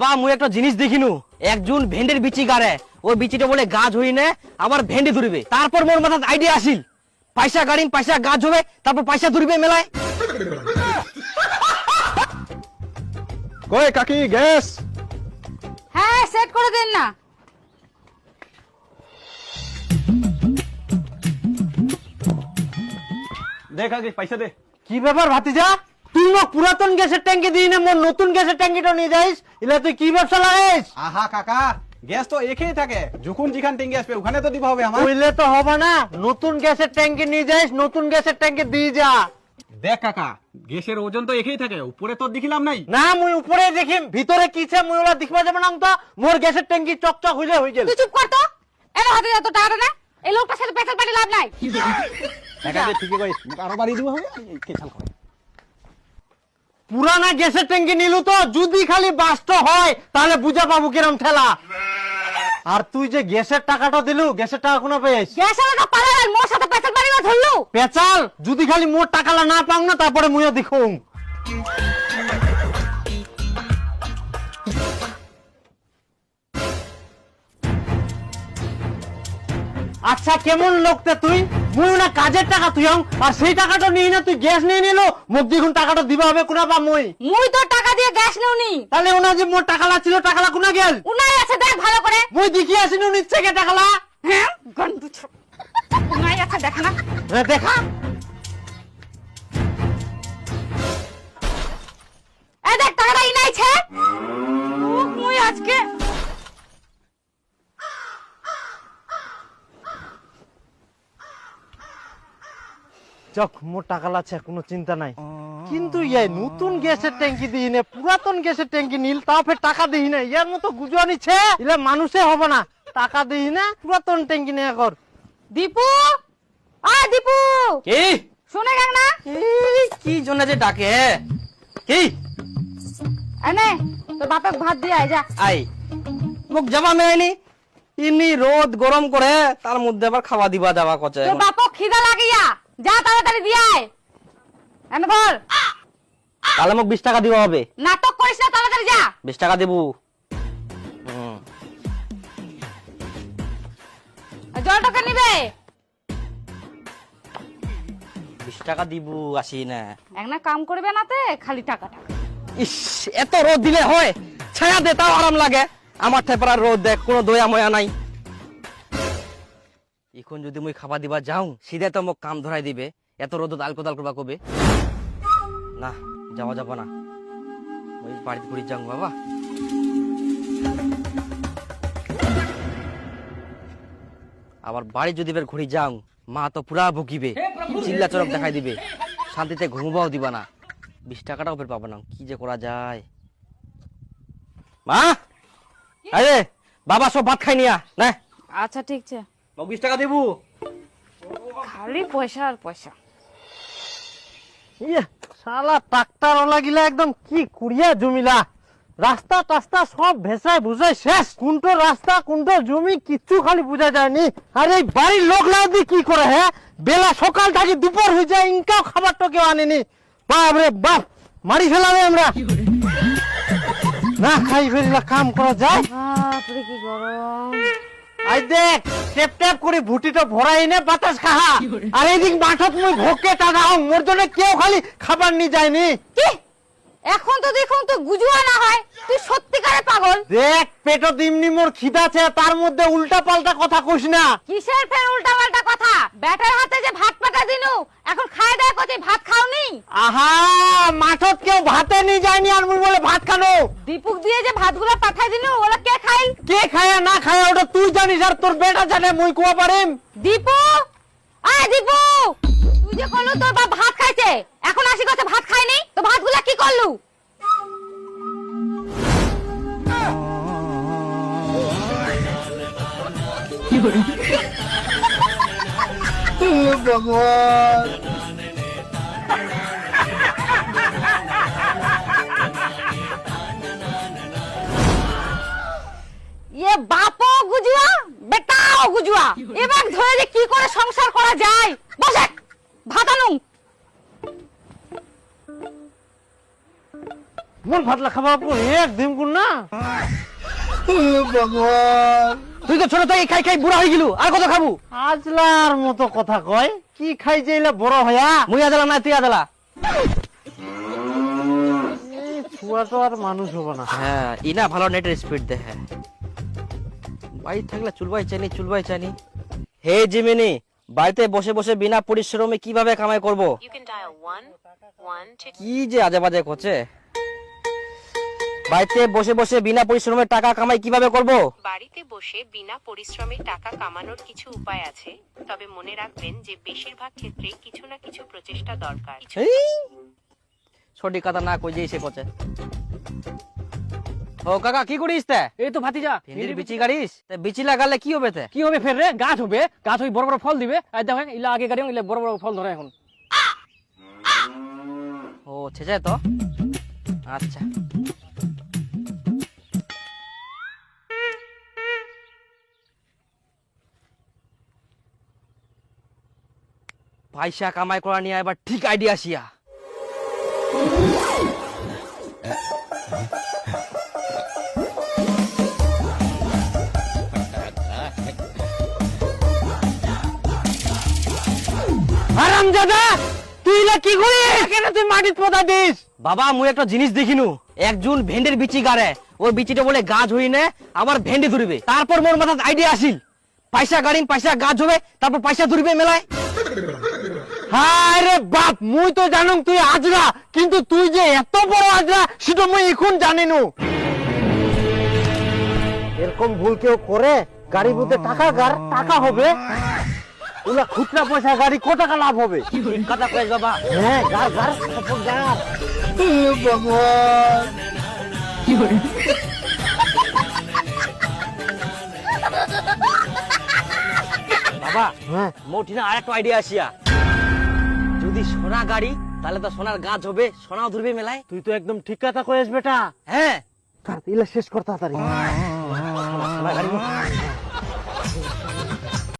বা মুই একটা জিনিস দেখিনু। একজন ভেন্ডের বিচি গাড়ে। ওই বিচিটা বলে গাছ হই না আবার ভেন্ডি ধরবে তারপর মোর মাথাত আইডিয়া আসিল। পয়সা গাড়িন পয়সা গাছ হবে তারপর পয়সা ধরবে মেলায়। কই কাকি গ্যাস? হ্যাঁ সেট করে দিন না। দে কাকি পয়সা দে। কি ব্যাপার ভাতিজা? মোক পুরাতন গ্যাসের ট্যাঙ্কি দিই না মোর নতুন গ্যাসের ট্যাঙ্কিটা নিয়ে যাইস ইলা তুই কি ব্যবসা লাগাইস? আহা কাকা গ্যাস তো একই থাকে যখন যেখান টেঙ্গি আসবে ওখানে তো দিবা হবে আমার। কইলে তো হবে না নতুন গ্যাসের ট্যাঙ্কি নিয়ে যাইস নতুন গ্যাসের ট্যাঙ্কি দিয়ে যা। দেখ কাকা গ্যাসের ওজন তো একই থাকে উপরে তো দেখিলাম নাই। না মুই উপরে দেখিম ভিতরে কি ছে মুই ওলা দেখবা যাবে না তো মোর গ্যাসের ট্যাঙ্কি চকচক হইলে হই গেল। তুই চুপ কর তো এর হাতে যত টাকা না এই লোকটার সাথে পেছাল পাটি লাভ নাই। কাকা দে ঠিকই কইস আরও বাড়ি দিব হবে? কেছাল করে? পুরানা গ্যাসের ট্যাঙ্কি নিলু তো যদি খালি বাস্ত হয় তাহলে বুঝা পাবো কিরম ঠেলা। আর তুই যে গ্যাসের টাকাটা দিলু গ্যাসের টাকা কোনো পেয়েছ গ্যাস আলাদা পালা আর মোর সাথে পেছাল পাটি না ধরলু পেচাল? যদি খালি মোর টাকালা না পাও না তারপরে মুইও দেখুম। আচ্ছা কেমন লোকতে তুই? মুই না কাজের টাকা তুই আর সেই টাকাটা নিয়ে না তুই গ্যাস নিয়ে নিলো মুখ দেখুন টাকাটা দিবা হবে কোনা পা মুই? মুই তো টাকা দিয়ে গ্যাস নেউনি তাহলে ওনা যে মোর টাকালা ছিল টাকালা কোনা গেল? উনাই আছে দেখ ভালো করে। মুই দেখি আসিনু নিচ্ছে কে টাকালা? হ্যাঁ? গন্ধ ছ। উনাই আছে দেখ না। দেখা। এই দেখ টাকাটা ইনাইছে মুই আজকে চক মোর টাকা লাগছে কোনো চিন্তা নাই। কিন্তু ইয়াই নতুন গ্যাসের ট্যাঙ্কি দিই না পুরাতন গ্যাসের ট্যাঙ্কি নীল তাও ফের টাকা দিই না। ইয়ার মতো গুজরানি ছে ইলে মানুষে হবে না। টাকা দিই না পুরাতন ট্যাঙ্কি নিয়ে কর দীপু! আ দীপু! কি? শুনে গেল না কি জন্য যে ডাকে? কি? এনে তোর বাপে ভাত দিয়ে আয় যা। আই মোক যাবা মেয়নি? ইনি রোদ গরম করে তার মধ্যে আবার খাওয়া দিবা দাবা কচে। তোর বাপক খিদা লাগিয়া। যা তাড়াতাড়ি দিয়ে আয়। এনে বল তাহলে মোক বিশ টাকা দিবা হবে। নাটক করিস না তাড়াতাড়ি যা। বিশ টাকা দেবো। জলটাকে নিবে। বিশ টাকা দিব আসি না। একটা কাম করবে না তে খালি টাকা টাকা ইস এত রোদ দিলে হয়। ছায়া দে তাও আরাম লাগে। আমার ঠেপরা রোদ দেখ কোনো দয়া ময়া নাই। এখন যদি মুই খাবার দিবা যাও সিধে তো মোক কাম ধরাই দিবে। এত রোদ আল কোদাল করবা কবে। না যাওয়া যাব না। ওই বাড়িতে ঘুরি যাও বাবা। আবার বাড়ি যদি বের ঘুরি যাও মা তো পুরা ভুগিবে চিল্লা চরক দেখাই দিবে। শান্তিতে ঘুমবাও দিবা না। বিশ টাকাটাও বের পাবো না। কি যে করা যায়? মা! আরে বাবা সব ভাত খাই নিয়া। না? আচ্ছা ঠিক আছে। টাকা দেবো। খালি পয়সা আর পয়সা। ইয়ে শালা ট্রাক্টর ওলা গিলা একদম কি কুড়িয়া জমিলা? রাস্তা টাস্তা সব ভেসায় বুঝাই শেষ। কোনটো রাস্তা কোনটো জমি কিচ্ছু খালি বুঝা যায়নি। আর এই বাড়ির লোক দিয়ে কি করে হ্যাঁ বেলা সকাল থেকে দুপুর হয়ে যায় ইনকাও খাবারটা কেউ আনেনি। বাপ রে বাপ মারি ফেলাবে আমরা। না খাই ফেলিলা কাম করা যায়। বাপরে কি গরম। আই দেখ টেপ টেপ করে ভুটিটা ভরাই নে বাতাস খাহা আর এইদিক মাঠত মুই ভোকে হং মোর জন্য কেউ খালি খাবার নিয়ে যায়নি। কি? এখন তো দেখুন তো গুজুয়া না হয় তুই সত্যিকারে পাগল। দেখ পেটো দিমনি মোর খিদাছে তার মধ্যে উল্টা পাল্টা কথা কইস না। কিসের ফের উল্টা পাল্টা কথা? ব্যাটার হাতে যে ভাত পাঠা দিনু এখন খায় দেয় কতি ভাত খাওনি? আহা! মাঠত কেউ ভাতে নিয়ে যায়নি আর মুই বলে ভাত খানো। দীপুক দিয়ে যে ভাতগুলো পাঠাই দিনু ওগুলো কে খাই কে খায়া না খায়া ওটা তুই জানিস আর তোর বেটা জানে মুই কুয়া পারিম দীপু? আয় দীপু! তুই যে করলু তোর বাপ ভাত খাইছে। এখন আসি কথা ভাত খায়নি তো ভাতগুলা কি করলু? ইয়ে এবার ধরে যে কি করে সংসার করা যায়? বসে ভাত আনুন মন পর দিন কোন না? তুই তো ছোট থেকে খাই খাই বুড়া হয়ে গেলু আর কত খাব? আজলার মতো কথা কয় কি খাই যাইলে বড় হইয়া মুই আদালা না তুই আদালা। ছুয়া তো আর মানুষ হবে না। হ্যাঁ ইনা ভালো নেটের স্পিড দেখে বাড়ি থাকলে চুলবাই চানি চুলবাই চানি হে জিমিনি বাড়িতে বসে বসে বিনা পরিশ্রমে কীভাবে কামাই করব? কি যে আজে বাজে করছে? বাড়িতে বসে বসে বিনা পরিশ্রমে টাকা কামাই কীভাবে করব? বাড়িতে বসে বিনা পরিশ্রমে টাকা কামানোর কিছু উপায় আছে তবে মনে রাখবেন যে বেশিরভাগ ক্ষেত্রেই কিছু না কিছু প্রচেষ্টা দরকার। সঠিক কথা না কই যে এসে করছে। ও কাকা কি করিস তে? এই তো ভাতিজা ভেন্ডির বিচি গাড়িস? বিচি লাগালে কি হবে তে? কি হবে ফের রে? গাছ হবে গাছ হয়ে বড় বড় ফল দিবে। আর দেখো ইলা আগে গাড়ি ইলা বড় বড় ফল ধরে এখন। ও ছেছে তো? আচ্ছা। পয়সা কামাই করা নিয়ে এবার ঠিক আইডিয়া আসিয়া। আরাম দাদা তুই না কি করি কেন তুই মাটিত পোতা দিস? বাবা মুই একটা জিনিস দেখিনু। একজন ভেন্ডির বিচি গাড়ে। ওই বিচিটা বলে গাছ হই না আবার ভেন্ডি ধরবে তারপর মোর মাথায় আইডিয়া আসিল। পয়সা গাড়িন পয়সা গাছ হবে তারপর পয়সা ধরবে মেলায়। হায় রে বাপ মুই তো জানুম তুই আজরা কিন্তু তুই যে এত বড় আজরা সেটা মুই এখন জানিনু। এরকম ভুল কেউ করে গাড়ি বুঝতে টাকা গার টাকা হবে। ওলা খুচরা পয়সা গাড়ি কত টাকা লাভ হবে? কথা বাবা। হ্যাঁ গার গার গার বাবা হ্যাঁ। মোটিনা আর একটা আইডিয়া আসিয়া। যদি সোনা গাড়ি তাহলে তো সোনার গাছ হবে সোনাও ধরবে মেলায়। তুই তো একদম ঠিক কথা কয়েস বেটা। হ্যাঁ। শেষ কর তাড়াতাড়ি। গাড়ি